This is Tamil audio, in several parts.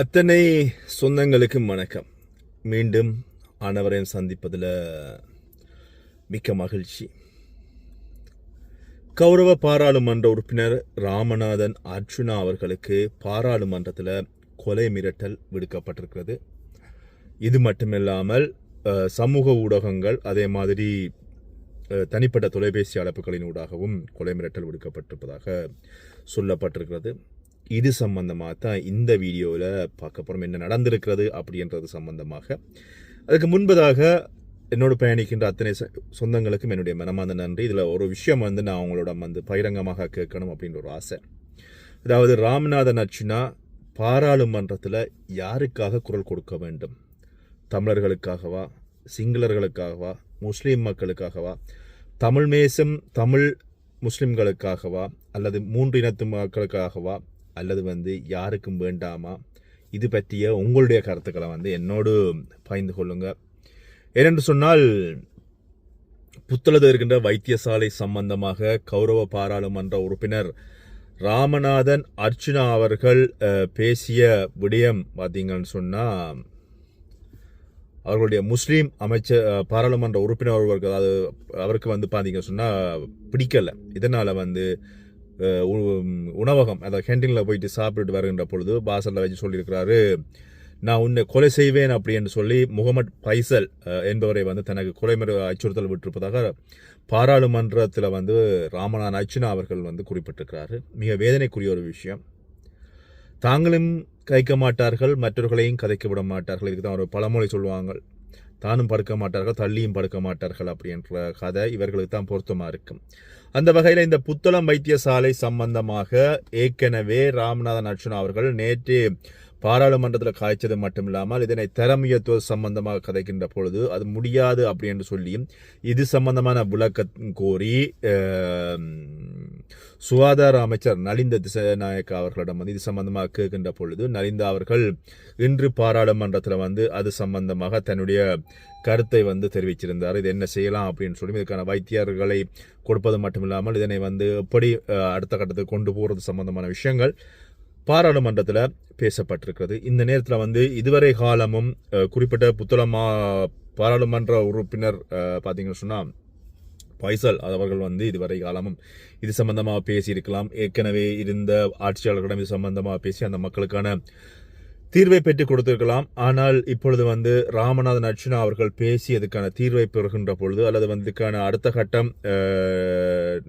அத்தனை சொந்தங்களுக்கும் வணக்கம். மீண்டும் ஆனவரையும் சந்திப்பதில் மிக்க மகிழ்ச்சி. கௌரவ பாராளுமன்ற உறுப்பினர் ராமநாதன் அர்ஜுனா அவர்களுக்கு பாராளுமன்றத்தில் கொலை மிரட்டல் விடுக்கப்பட்டிருக்கிறது. இது மட்டுமில்லாமல் சமூக ஊடகங்கள் அதே மாதிரி தனிப்பட்ட தொலைபேசி அழைப்புகளின் ஊடாகவும் கொலை மிரட்டல் விடுக்கப்பட்டிருப்பதாக சொல்லப்பட்டிருக்கிறது. இது சம்பந்தமாக தான் இந்த வீடியோவில் பார்க்க போகிறோம். என்ன நடந்திருக்கிறது அப்படின்றது சம்பந்தமாக. அதுக்கு முன்பதாக என்னோடு பயணிக்கின்ற அத்தனை சொந்தங்களுக்கும் என்னுடைய மனமார்ந்த நன்றி. இதில் ஒரு விஷயம் வந்து நான் அவங்களோட வந்து பகிரங்கமாக கேட்கணும் அப்படின்ற ஒரு ஆசை. அதாவது ராமநாதன் அர்ச்சுனா பாராளுமன்றத்தில் யாருக்காக குரல் கொடுக்க வேண்டும்? தமிழர்களுக்காகவா? சிங்களர்களுக்காகவா? முஸ்லீம் மக்களுக்காகவா? தமிழ் மேசம் தமிழ் முஸ்லிம்களுக்காகவா? அல்லது மூன்று இனத்து மக்களுக்காகவா? அல்லது வந்து யாருக்கும் வேண்டாமா? இது பற்றிய உங்களுடைய கருத்துக்களை வந்து என்னோடு பகிர்ந்து கொள்ளுங்க. ஏனென்று சொன்னால் புத்தளது இருக்கின்ற வைத்தியசாலை சம்பந்தமாக கௌரவ பாராளுமன்ற உறுப்பினர் ராமநாதன் அர்ச்சுனா அவர்கள் பேசிய விடயம் பார்த்தீங்கன்னு சொன்னால் அவர்களுடைய முஸ்லீம் அமைச்சர் பாராளுமன்ற உறுப்பினர் ஒருவருக்கு அதாவது அவருக்கு வந்து பார்த்தீங்கன்னு சொன்னால் பிடிக்கலை. இதனால் வந்து உணவகம் அந்த கேன்டீனில் போயிட்டு சாப்பிட்டுட்டு வருகின்ற பொழுது பாசலில் வச்சு சொல்லியிருக்கிறாரு நான் உன்னை கொலை செய்வேன் அப்படின்னு சொல்லி முகமது பைசல் என்பவரை வந்து தனக்கு கொலை முறை அச்சுறுத்தல் விட்டிருப்பதாக பாராளுமன்றத்தில் வந்து ராமநாதன் அர்ச்சுனா அவர்கள் வந்து குறிப்பிட்டிருக்கிறாரு. மிக வேதனைக்குரிய ஒரு விஷயம். தாங்களும் கதைக்க மாட்டார்கள் மற்றவர்களையும் கதைக்க விட மாட்டார்கள் இதுக்கு தான் ஒரு பழமொழி சொல்லுவாங்க. தானும் படுக்க மாட்டார்கள் தள்ளியும் படுக்க மாட்டார்கள் அப்படின்ற கதை இவர்களுக்கு தான் பொருத்தமாக இருக்கும். அந்த வகையில் இந்த புத்தளம் வைத்தியசாலை சம்பந்தமாக ஏற்கனவே ராமநாதன் அர்ச்சுனா அவர்கள் நேற்று பாராளுமன்றத்தில் காய்ச்சது மட்டும் இல்லாமல் இதனை திறமையத்துவ சம்பந்தமாக கதைக்கின்ற பொழுது அது முடியாது அப்படி என்று சொல்லி இது சம்பந்தமான விளக்கம் கோரி சுகாதார அமைச்சர் நலிந்த திசநாயக்க அவர்களிடம் வந்து இது சம்பந்தமாக கேட்கின்ற பொழுது நலிந்த அவர்கள் இன்று பாராளுமன்றத்தில் வந்து அது சம்பந்தமாக தன்னுடைய கருத்தை வந்து தெரிவிச்சிருந்தார். இது என்ன செய்யலாம் அப்படின்னு சொல்லி இதுக்கான வைத்தியர்களை கொடுப்பது மட்டும் இல்லாமல் இதனை வந்து எப்படி அடுத்த கட்டத்துக்கு கொண்டு போகிறது சம்பந்தமான விஷயங்கள் பாராளுமன்றத்தில் பேசப்பட்டிருக்கிறது. இந்த நேரத்தில் வந்து இதுவரை காலமும் குறிப்பிட்ட புத்தளமா பாராளுமன்ற உறுப்பினர் அஹ், பார்த்தீங்கன்னு சொன்னால் பைசல் அவர்கள் வந்து இதுவரை காலமும் இது சம்பந்தமாக பேசியிருக்கலாம். ஏற்கனவே இருந்த ஆட்சியாளர்களிடம் இது சம்பந்தமாக பேசி அந்த மக்களுக்கான தீர்வை பெற்றுக் கொடுத்திருக்கலாம். ஆனால் இப்பொழுது வந்து ராமநாதன் அர்ச்சுனா அவர்கள் பேசி அதுக்கான தீர்வை பெறுகின்ற பொழுது அல்லது வந்து இதுக்கான அடுத்த கட்டம்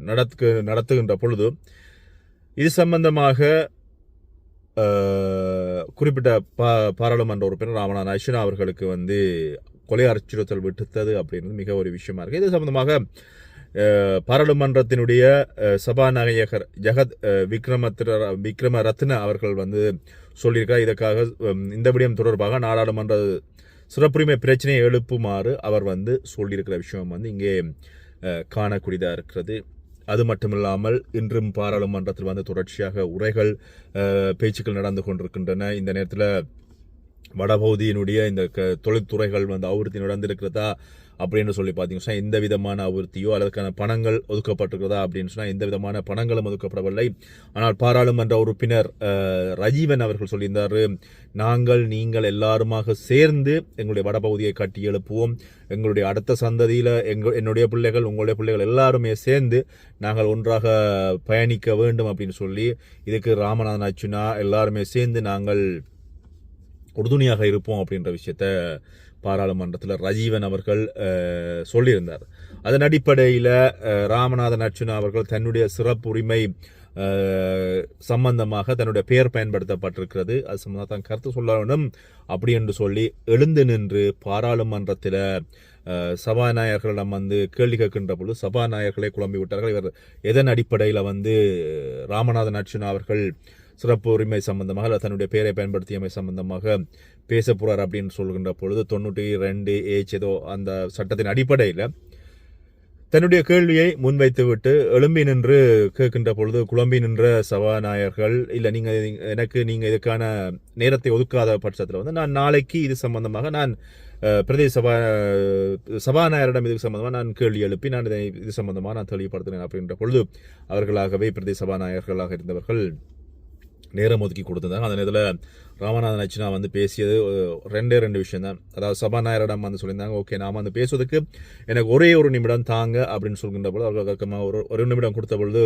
நடத்து நடத்துகின்ற பொழுது இது சம்பந்தமாக குறிப்பிட்ட பா பாராளுமன்ற உறுப்பினர் ராமநாதன் அர்ச்சுனா அவர்களுக்கு வந்து கொலை அச்சுறுத்தல் விடுத்தது அப்படின்றது மிக ஒரு விஷயமா இருக்குது இது சம்பந்தமாக பாராளுமன்றத்தினுடைய சபாநாயகர் ஜெகத் விக்ரமத்ர விக்ரம ரத்ன அவர்கள் வந்து சொல்லியிருக்கார் இதற்காக இந்த விடயம் தொடர்பாக நாடாளுமன்ற சிறப்புரிமை பிரச்சனையை எழுப்புமாறு அவர் வந்து சொல்லியிருக்கிற விஷயம் வந்து இங்கே காணக்கூடியதாக இருக்கிறது. அது மட்டுமில்லாமல் இன்றும் பாராளுமன்றத்தில் வந்து தொடர்ச்சியாக உரைகள் பேச்சுக்கள் நடந்து கொண்டிருக்கின்றன. இந்த நேரத்தில் வடபகுதியினுடைய இந்த க தொழில்துறைகள் வந்து அபிவிருத்தி நடந்திருக்கிறதா அப்படின்னு சொல்லி பார்த்தீங்கன்னா எந்த விதமான அபிவிருத்தியோ அதற்கான பணங்கள் ஒதுக்கப்பட்டிருக்கிறதா அப்படின்னு சொன்னால் எந்த விதமான பணங்களும் ஒதுக்கப்படவில்லை. ஆனால் பாராளுமன்ற உறுப்பினர் ரஜீவன் அவர்கள் சொல்லியிருந்தார் நாங்கள் நீங்கள் எல்லாருமாக சேர்ந்து எங்களுடைய வடபகுதியை கட்டி எழுப்புவோம். எங்களுடைய அடுத்த சந்ததியில் எங்கள் என்னுடைய பிள்ளைகள் உங்களுடைய பிள்ளைகள் எல்லாருமே சேர்ந்து நாங்கள் ஒன்றாக பயணிக்க வேண்டும் அப்படின்னு சொல்லி இதுக்கு ராமநாதன் அச்சுனா எல்லாருமே சேர்ந்து நாங்கள் உறுதுணையாக இருப்போம் அப்படின்ற விஷயத்த பாராளுமன்றத்தில் ரஜீவன் அவர்கள் சொல்லியிருந்தார். அதன் அடிப்படையில் ராமநாதன் அர்ச்சுனா அவர்கள் தன்னுடைய சிறப்பு உரிமை சம்பந்தமாக தன்னுடைய பெயர் பயன்படுத்தப்பட்டிருக்கிறது. அது சம்பந்தமாக தான் கருத்து சொல்ல வேண்டும். அப்படி என்று சொல்லி எழுந்து நின்று பாராளுமன்றத்தில் சபாநாயகர்களிடம் வந்து கேள்வி கேட்கின்ற பொழுது சபாநாயகர்களை குழம்பி விட்டார்கள் இவர் எதன் அடிப்படையில் வந்து ராமநாதன் அர்ச்சுனா அவர்கள் சிறப்பு உரிமை சம்பந்தமாக அல்லது தன்னுடைய பெயரை பயன்படுத்தியமை சம்பந்தமாக பேச போறார் அப்படின்னு சொல்கின்ற பொழுது தொண்ணூற்றி ரெண்டு ஏச் ஏதோ அந்த சட்டத்தின் அடிப்படையில் தன்னுடைய கேள்வியை முன்வைத்துவிட்டு எழும்பி நின்று கேட்கின்ற பொழுது குழம்பி நின்ற சபாநாயகர்கள் இல்லை நீங்கள் எனக்கு நீங்கள் இதுக்கான நேரத்தை ஒதுக்காத பட்சத்தில் வந்து நான் நாளைக்கு இது சம்பந்தமாக நான் பிரதேச சபா சபாநாயகரிடம் இது சம்பந்தமாக நான் கேள்வி எழுப்பி நான் இதை இது சம்பந்தமாக நான் தெளிவுபடுத்தினேன் அப்படின்ற பொழுது அவர்களாகவே பிரதேச சபாநாயகர்களாக இருந்தவர்கள் நேரம் ஒதுக்கி கொடுத்துருந்தாங்க. அந்த நேரத்தில் ராமநாதன் அச்சுனா வந்து பேசியது ரெண்டே ரெண்டு விஷயம் தான் அதாவது சபாநாயகரிடம் வந்து சொல்லியிருந்தாங்க ஓகே நாம் வந்து பேசுவதற்கு எனக்கு ஒரே ஒரு நிமிடம் தாங்க அப்படின்னு சொல்கின்ற பொழுது அவர்கள் வழக்கமாக ஒரு ஒரு நிமிடம் கொடுத்த பொழுது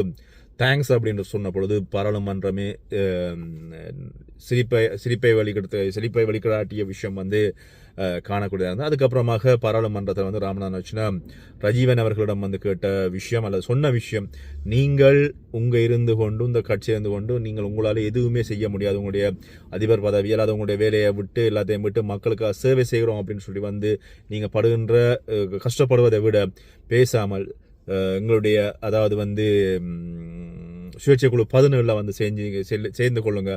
தேங்க்ஸ் அப்படின்னு சொன்ன பொழுது பாராளுமன்றமே சிரிப்பை சிரிப்பை வழிகெடுத்த சிரிப்பை வழிகாட்டிய விஷயம் வந்து காணக்கூடியதாக இருந்தது. அதுக்கப்புறமாக பாராளுமன்றத்தில் வந்து ராமநாதன் வச்சுனா ரஜீவன் அவர்களிடம் வந்து கேட்ட விஷயம் அல்லது சொன்ன விஷயம் நீங்கள் உங்கள் இருந்து கொண்டு இந்த கட்சி இருந்து கொண்டு நீங்கள் உங்களால் எதுவுமே செய்ய முடியாது. உங்களுடைய அதிபர் பதவி அல்லது உங்களுடைய வேலையை விட்டு எல்லாத்தையும் விட்டு மக்களுக்கு சேவை செய்கிறோம் அப்படின்னு சொல்லி வந்து நீங்கள் படுகின்ற கஷ்டப்படுவதை விட பேசாமல் எங்களுடைய அதாவது வந்து சுயேட்சை குழு பதினேழில் வந்து செஞ்சு சேர்ந்து கொள்ளுங்க.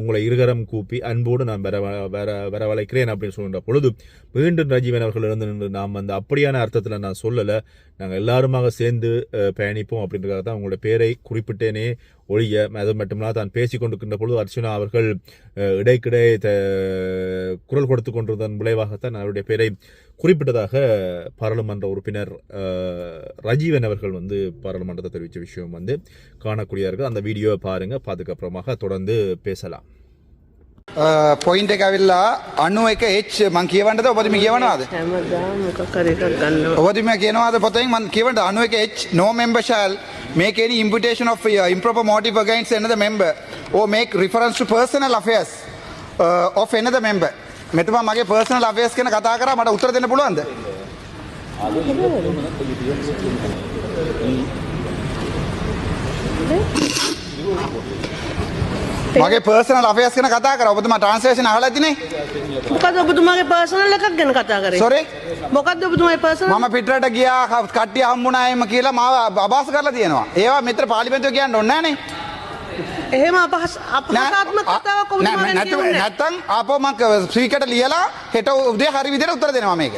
உங்களை இருகரம் கூப்பி அன்போடு நான் வர வர வரவழைக்கிறேன் அப்படின்னு சொல்கின்ற பொழுது மீண்டும் ரஜீவன் அவர்கள் இருந்து நின்று நாம் அந்த அப்படியான அர்த்தத்தில் நான் சொல்லலை. நாங்கள் எல்லாருமாக சேர்ந்து பயணிப்போம் அப்படின்றதுக்காக தான் உங்களோட பேரை குறிப்பிட்டேனே. ஒழிய அது மட்டுமில்லாத தான் பேசி கொண்டிருக்கின்ற பொழுது அர்ச்சனா அவர்கள் இடைக்கிடை த- குரல் கொடுத்து கொண்டிருந்ததன் விளைவாகத்தான் அவருடைய பேரை குறிப்பிட்டதாக பாராளுமன்ற உறுப்பினர் ரஜீவன் அவர்கள் வந்து பாராளுமன்றத்தை தெரிவித்த விஷயம் வந்து காணக்கூடியவர்கள். அந்த வீடியோவை பாருங்கள் பாதுகாப்புறமாக தொடர்ந்து பேசலாம். පොයින්ට එක ඇවිල්ලා අන්නු එක එච් මං කියවන්නද? ඔබතුම කියවනවාද? හැමදාම මොකක් හරි එකක් ගන්නවා. ඔබතුම කියනවාද පොතෙන්? මන් කියවට අනු එක H no member shall. Make any invitation of uh, improper motive against another member or make reference to personal affairs uh, of another member. මෙතුමා මගේ personal affairs ගැන කතා කරා. මට උත්තර දෙන්න පුළුවන්ද මගේ personal affairs ගැන කතා කරා ඔබතුමා translation අහලා ඇතිනේ මොකද ඔබතුමාගේ පර්සනල් එකක් ගැන කතා කරේ? sorry මොකක්ද ඔබතුමාගේ පර්සනල්? මම පිටරට ගියා කට්ටිය හම්බුනායම කියලා මාව අභාස කරලා තියෙනවා. ඒවා මෙතර පාලිමේන්තුව කියන්න ඕනේ නෑනේ. එහෙම අපහස් අපහාසාත්මක කතාවක් ඔබතුමා ගැන කියන්නේ. නැත්තම් ආපහු මම ස්පීකර්ට ලියලා හෙට උදේ හරි විදිහට උත්තර දෙනවා මේක.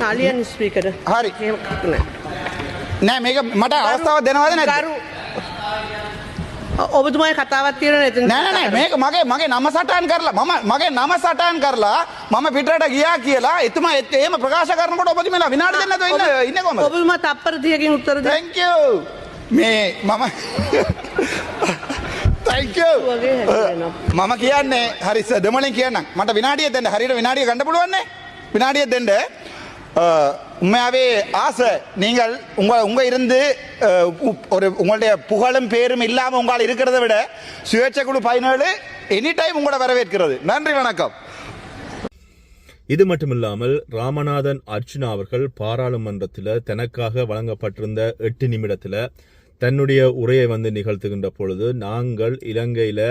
තාලියන් ස්පීකර්. හරි. එහෙම. නෑ මේක මට අවස්ථාවක් දෙනවද නැද්ද? ඔබතුමයි කතාවත් තියෙන නති නෑනෑ මේක මගේ මගේ නම සටන් කරලා මම මගේ නම සටන් කරලා මම පිටට ගියා කියලා එතුම එත් ඒම ප්‍රකාශ කරනකොට ඔබතුමලා විනාට දෙන්න ඉන්නකොම ඔබම තප්පර තියකින් උත්තර දැක මේ මම මම කියන්නේ හරි දෙමලින් කියන්න මට විනාඩිය දෙන්න. හරිට විනාඩිය ගඩ පුළුවන්නේ? විනාඩිය දෙන්න. உண்மையாகவே ஆசை. நீங்கள் உங்கள் உங்கள் இருந்து ஒரு உங்களுடைய புகழும் பேரும் இல்லாமல் உங்களால் இருக்கிறத விட சுயேட்சை குழு பதினேழு எனி டைம் உங்களை வரவேற்கிறது. நன்றி வணக்கம். இது மட்டுமில்லாமல் ராமநாதன் அர்ச்சுனா அவர்கள் பாராளுமன்றத்தில் தனக்காக வழங்கப்பட்டிருந்த எட்டு நிமிடத்தில் தன்னுடைய உரையை வந்து நிகழ்த்துகின்ற பொழுது நாங்கள் இலங்கையில்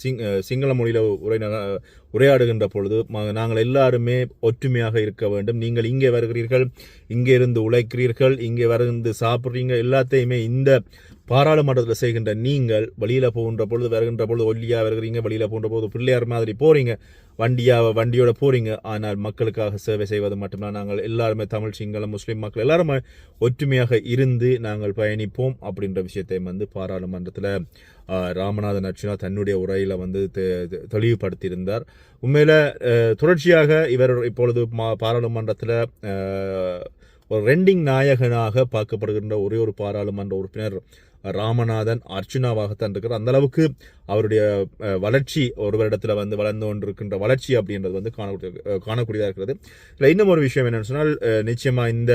சிங் சிங்கள மொழியில் உரை உரையாடுகின்ற பொழுது நாங்கள் எல்லாருமே ஒற்றுமையாக இருக்க வேண்டும். நீங்கள் இங்கே வருகிறீர்கள் இங்கே இருந்து உழைக்கிறீர்கள் இங்கே வருந்து சாப்பிட்றீங்க எல்லாத்தையுமே இந்த பாராளுமன்றத்தில் செய்கின்ற நீங்கள் வெளியில் போகின்ற பொழுது வருகின்ற பொழுது ஒல்லியாக வருகிறீங்க வெளியில் போகின்ற போது பிள்ளையார் மாதிரி போகிறீங்க வண்டியாக வண்டியோட போகிறீங்க ஆனால் மக்களுக்காக சேவை செய்வது மட்டும்தான். நாங்கள் எல்லாருமே தமிழ் சிங்களம் முஸ்லீம் மக்கள் எல்லாருமே ஒற்றுமையாக இருந்து நாங்கள் பயணிப்போம் அப்படின்ற விஷயத்தை வந்து பாராளுமன்றத்தில் ராமநாதன் அர்ச்சுனா தன்னுடைய உரையில் வந்து தெளிவுபடுத்தியிருந்தார். உண்மையில் தொடர்ச்சியாக இவர் இப்பொழுது மா- பாராளுமன்றத்தில் ஒரு ரெண்டிங் நாயகனாக பார்க்கப்படுகின்ற ஒரே ஒரு பாராளுமன்ற உறுப்பினர் ராமநாதன் அர்ச்சுனாவாகத்தான் இருக்கிறார். அந்த அளவுக்கு அவருடைய வளர்ச்சி ஒரு வருடத்தில் வந்து வளர்ந்து கொண்டிருக்கின்ற வளர்ச்சி அப்படின்றது வந்து காணக்கூடிய காணக்கூடியதாக இருக்கிறது. இதில் இன்னும் ஒரு விஷயம் என்னென்னு சொன்னால் நிச்சயமாக இந்த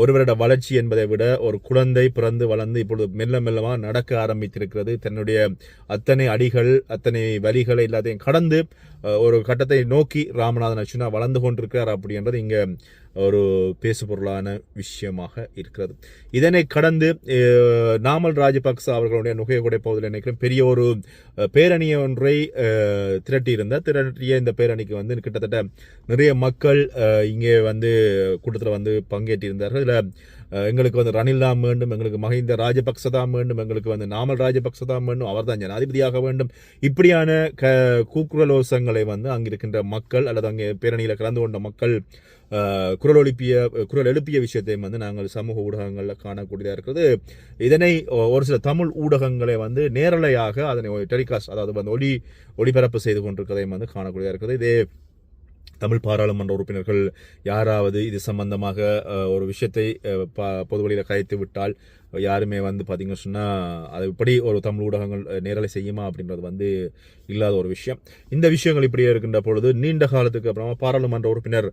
ஒரு வருட வளர்ச்சி என்பதை விட ஒரு குழந்தை பிறந்து வளர்ந்து இப்பொழுது மெல்ல மெல்லமாக நடக்க ஆரம்பித்திருக்கிறது. தன்னுடைய அத்தனை அடிகள் அத்தனை வலிகளை எல்லாத்தையும் கடந்து ஒரு கட்டத்தை நோக்கி ராமநாதன் அர்ச்சுனா வளர்ந்து கொண்டிருக்கிறார் அப்படின்றது இங்கே ஒரு பேசுபொருளான விஷயமாக இருக்கிறது. இதனை கடந்து நாமல் ராஜபக்ச அவர்களுடைய நுகையகுடை பகுதியில் நினைக்கிறேன். பெரிய ஒரு பேரணியை ஒன்றை அஹ், திரட்டியிருந்தார் திரட்டிய இந்த பேரணிக்கு வந்து கிட்டத்தட்ட நிறைய மக்கள் இங்கே வந்து கூட்டத்தில் வந்து பங்கேற்றிருந்தார்கள். இதில் எங்களுக்கு வந்து ரணில் தான் வேண்டும் எங்களுக்கு மஹிந்த ராஜபக்ச தான் வேண்டும் எங்களுக்கு வந்து நாமல் ராஜபக்ச தான் வேண்டும் அவர் தான் ஜனாதிபதியாக வேண்டும். இப்படியான க கூக்குரலோசங்களை வந்து அங்கிருக்கின்ற மக்கள் அல்லது அங்கே பேரணியில் கலந்து கொண்ட மக்கள் குரல் எழுப்பிய குரல் எழுப்பிய விஷயத்தையும் வந்து நாங்கள் சமூக ஊடகங்களில் காணக்கூடியதாக இருக்கிறது. இதனை ஒரு சில தமிழ் ஊடகங்களை வந்து நேரலையாக அதனை டெலிகாஸ்ட் அதாவது வந்து ஒளி ஒளிபரப்பு செய்து கொண்டிருக்கிறதையும் வந்து காணக்கூடியதாக இருக்கிறது. இதே தமிழ் பாராளுமன்ற உறுப்பினர்கள் யாராவது இது சம்பந்தமாக ஒரு விஷயத்தை அஹ், பொது வழியில் கதைத்து விட்டால் யாருமே வந்து பார்த்தீங்கன்னு சொன்னால் அது இப்படி ஒரு தமிழ் ஊடகங்கள் நேரலை செய்யுமா அப்படின்றது வந்து இல்லாத ஒரு விஷயம். இந்த விஷயங்கள் இப்படியே இருக்கின்ற பொழுது நீண்ட காலத்துக்கு அப்புறமா பாராளுமன்ற உறுப்பினர்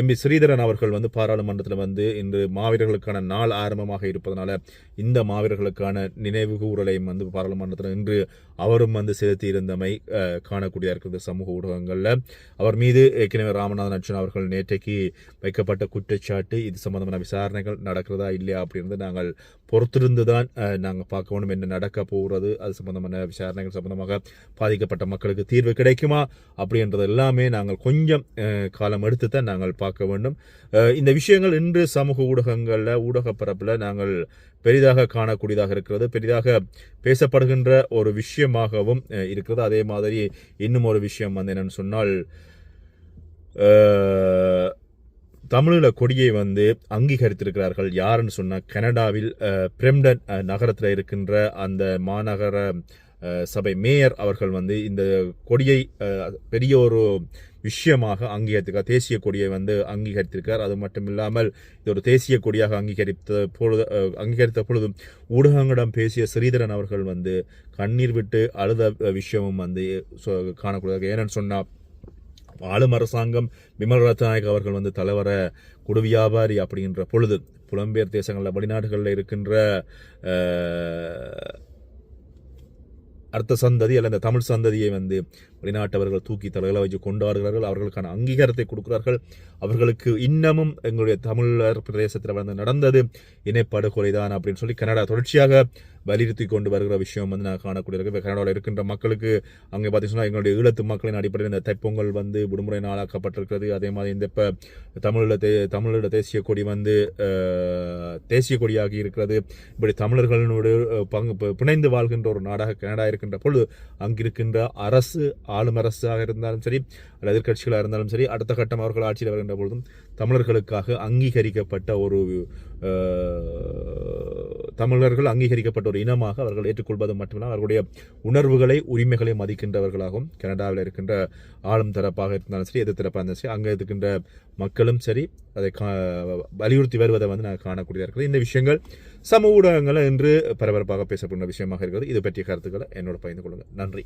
எம்பி ஸ்ரீதரன் அவர்கள் வந்து பாராளுமன்றத்தில் வந்து இன்று மாவீரர்களுக்கான நாள் ஆரம்பமாக இருப்பதனால இந்த மாவீரர்களுக்கான நினைவு கூறலையும் வந்து பாராளுமன்றத்தில் இன்று அவரும் வந்து செலுத்தி இருந்தமை காணக்கூடியதாக இருக்கிறது சமூக ஊடகங்களில். அவர் மீது ஏற்கனவே ராமநாதன் அர்ஜுன் அவர்கள் நேற்றைக்கு வைக்கப்பட்ட குற்றச்சாட்டு இது சம்பந்தமான விசாரணைகள் நடக்கிறதா இல்லையா அப்படின்றது நாங்கள் பொறுத்திருந்து தான் நாங்கள் பார்க்க வேண்டும் என்ன நடக்க போகிறது. அது சம்பந்தமான விசாரணைகள் சம்பந்தமாக பாதிக்கப்பட்ட மக்களுக்கு தீர்வு கிடைக்குமா? அப்படின்றது எல்லாமே நாங்கள் கொஞ்சம் காலம் எடுத்து தான் நாங்கள் பார்க்க வேண்டும். இந்த விஷயங்கள் இன்று சமூக ஊடகங்களில் ஊடக பரப்பில் நாங்கள் பெரிதாக காணக்கூடியதாக இருக்கிறது. பெரிதாக பேசப்படுகின்ற ஒரு விஷயமாகவும் இருக்கிறது. அதே மாதிரி இன்னும் ஒரு விஷயம் வந்து என்னன்னு சொன்னால் தமிழில் கொடியை வந்து அங்கீகரித்திருக்கிறார்கள். யாருன்னு சொன்னால் கனடாவில் பிரெம்டன் நகரத்தில் இருக்கின்ற அந்த மாநகர சபை மேயர் அவர்கள் வந்து இந்த கொடியை பெரிய ஒரு விஷயமாக அங்கீகரித்திருக்கார் தேசிய கொடியை வந்து அங்கீகரித்திருக்கார் அது மட்டும் இல்லாமல் இது ஒரு தேசிய கொடியாக அங்கீகரித்த பொழுது அங்கீகரித்த பொழுதும் ஊடகங்களிடம் பேசிய ஸ்ரீதரன் அவர்கள் வந்து கண்ணீர் விட்டு அழுத விஷயமும் வந்து காணக்கூடாது காணக்கூடியதாக. ஏன்னு சொன்னால் ஆளும் அரசாங்கம் விமல் ரத்நாயக் அவர்கள் வந்து தலைவர குடு வியாபாரி அப்படின்ற பொழுது புலம்பெயர் தேசங்களில் வெளிநாடுகளில் இருக்கின்ற அர்த்த சந்ததி அல்ல இந்த தமிழ் சந்ததியை வந்து வெளிநாட்டவர்கள் தூக்கி தலைகளை வச்சு கொண்டாடுகிறார்கள். அவர்களுக்கான அங்கீகாரத்தை கொடுக்கிறார்கள். அவர்களுக்கு இன்னமும் எங்களுடைய தமிழர் பிரதேசத்தில் வந்து நடந்தது. இணைப்படுகொலை தான் அப்படின்னு சொல்லி கனடா தொடர்ச்சியாக வலியுறுத்தி கொண்டு வருகிற விஷயம் வந்து நான் காணக்கூடிய இப்போ கனடாவில் இருக்கின்ற மக்களுக்கு அங்கே பார்த்தீங்கன்னா எங்களுடைய ஈழத்து மக்களின் அடிப்படையில் இந்த தைப்பொங்கல் வந்து விடுமுறை நாளாக்கப்பட்டிருக்கிறது. அதே மாதிரி இந்த இப்போ தமிழில் தே தமிழோட தேசிய கொடி வந்து தேசிய கொடியாகி இருக்கிறது. இப்படி தமிழர்களோடு பங்கு பிணைந்து வாழ்கின்ற ஒரு நாடாக கனடா இருக்கின்ற பொழுது அங்கிருக்கின்ற அரசு ஆளும் அரசாக இருந்தாலும் சரி அல்லது எதிர்கட்சிகளாக இருந்தாலும் சரி அடுத்த கட்டம் அவர்கள் ஆட்சியில் வருகின்ற பொழுதும் தமிழர்களுக்காக அங்கீகரிக்கப்பட்ட ஒரு தமிழர்கள் அங்கீகரிக்கப்பட்ட ஒரு இனமாக அவர்கள் ஏற்றுக்கொள்வது மட்டுமல்ல அவர்களுடைய உணர்வுகளை உரிமைகளை மதிக்கின்றவர்களாகவும் கனடாவில் இருக்கின்ற ஆளும் தரப்பாக இருந்தாலும் சரி எதிர் தரப்பாக இருந்தாலும் சரி அங்கே இருக்கின்ற மக்களும் சரி அதை கா வலியுறுத்தி வருவதை வந்து நான் காணக்கூடியதாக இருக்கிறது இந்த விஷயங்கள் சமூக ஊடகங்களில் இன்று பரபரப்பாக பேசப்படுகிற விஷயமாக இருக்கிறது. இது பற்றிய கருத்துக்களை என்னோட பகிர்ந்து கொள்ளுங்கள். நன்றி.